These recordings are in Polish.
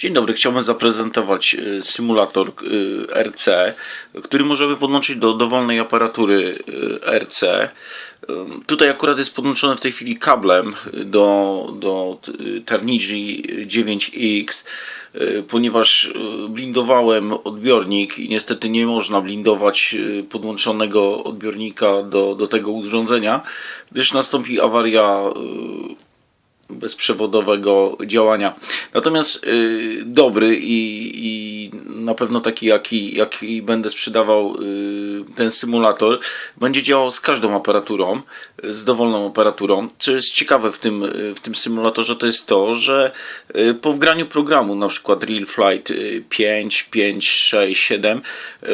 Dzień dobry, chciałbym zaprezentować y, symulator y, RC, który możemy podłączyć do dowolnej aparatury y, RC. Tutaj akurat jest podłączony w tej chwili kablem do, do Ternigi 9X, y, ponieważ blindowałem odbiornik i niestety nie można blindować podłączonego odbiornika do, do tego urządzenia, gdyż nastąpi awaria bezprzewodowego działania. Natomiast y, dobry i, i na pewno taki, jaki, jaki będę sprzedawał y, ten symulator, będzie działał z każdą aparaturą, z dowolną aparaturą. Co jest ciekawe w tym, w tym symulatorze, to jest to, że y, po wgraniu programu, na przykład Real Flight y, 5, 5, 6, 7, y,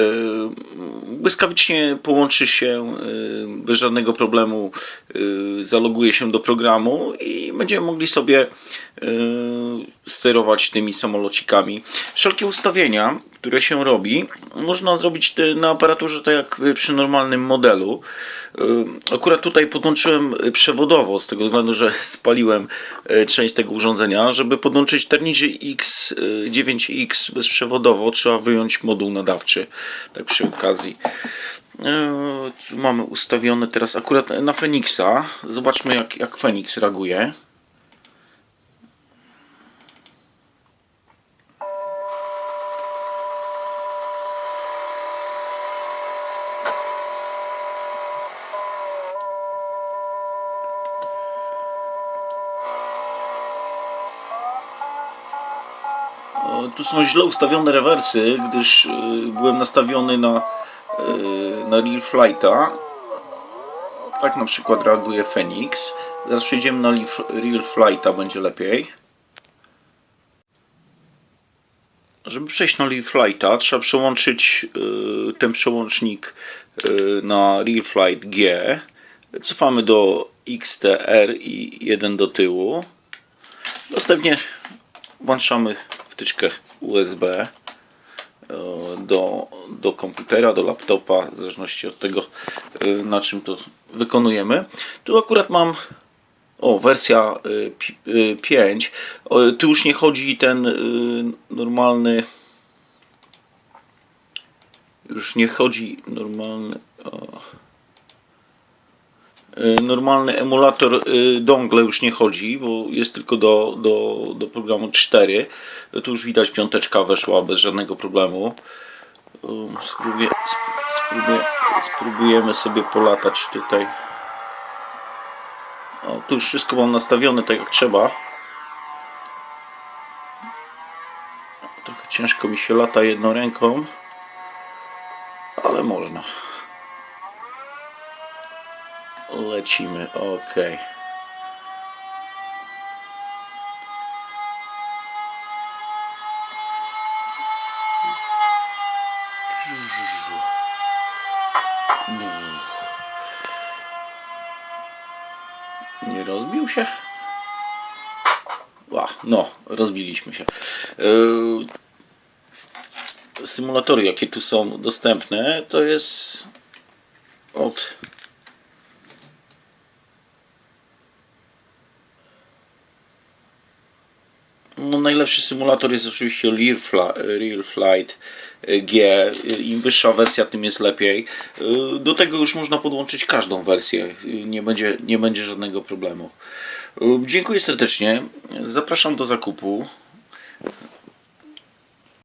błyskawicznie połączy się y, bez żadnego problemu, y, zaloguje się do programu i będziemy mogli sobie sterować tymi samolocikami. Wszelkie ustawienia, które się robi, można zrobić y, na aparaturze tak jak y, przy normalnym modelu. Y, Akurat tutaj podłączyłem y, przewodowo, z tego względu, że spaliłem y, część tego urządzenia. Żeby podłączyć Ternigi X, y, 9X bezprzewodowo, trzeba wyjąć moduł nadawczy. Tak przy okazji. Tu Mamy ustawione teraz akurat na Fenixa. Zobaczmy jak, jak Fenix reaguje. Tu są źle ustawione rewersy, gdyż e, byłem nastawiony na, e, na Real Flighta. Tak na przykład reaguje Phoenix. Zaraz przejdziemy na Real Flighta, będzie lepiej. Żeby przejść na Real Flighta, trzeba przełączyć e, ten przełącznik na Real Flight G. Cofamy do XTR i 1 do tyłu. Następnie włączamy wtyczkę USB e, do, do komputera, do laptopa, w zależności od tego, e, na czym to wykonujemy. Tu akurat mam o, wersja e, pi- e, 5. O, Tu już nie chodzi ten e, normalny. Już nie chodzi normalny. O. Y, Normalny emulator y, dongle już nie chodzi, bo jest tylko do, do, do programu 4. Tu już widać piąteczka weszła bez żadnego problemu. Um, Spróbuję, sp- spróbuję, spróbujemy sobie polatać tutaj. O, tu już wszystko mam nastawione tak jak trzeba. Trochę ciężko mi się lata jedną ręką, ale można. Lecimy, ok. Nie rozbił się? Ła, no, rozbiliśmy się. Yy, Symulatory, jakie tu są dostępne, to jest od No, najlepszy symulator jest oczywiście Real, Real Flight y, G. Im wyższa wersja, tym jest lepiej. Y, Do tego już można podłączyć każdą wersję. Y, Nie będzie, nie będzie żadnego problemu. Dziękuję serdecznie. Zapraszam do zakupu.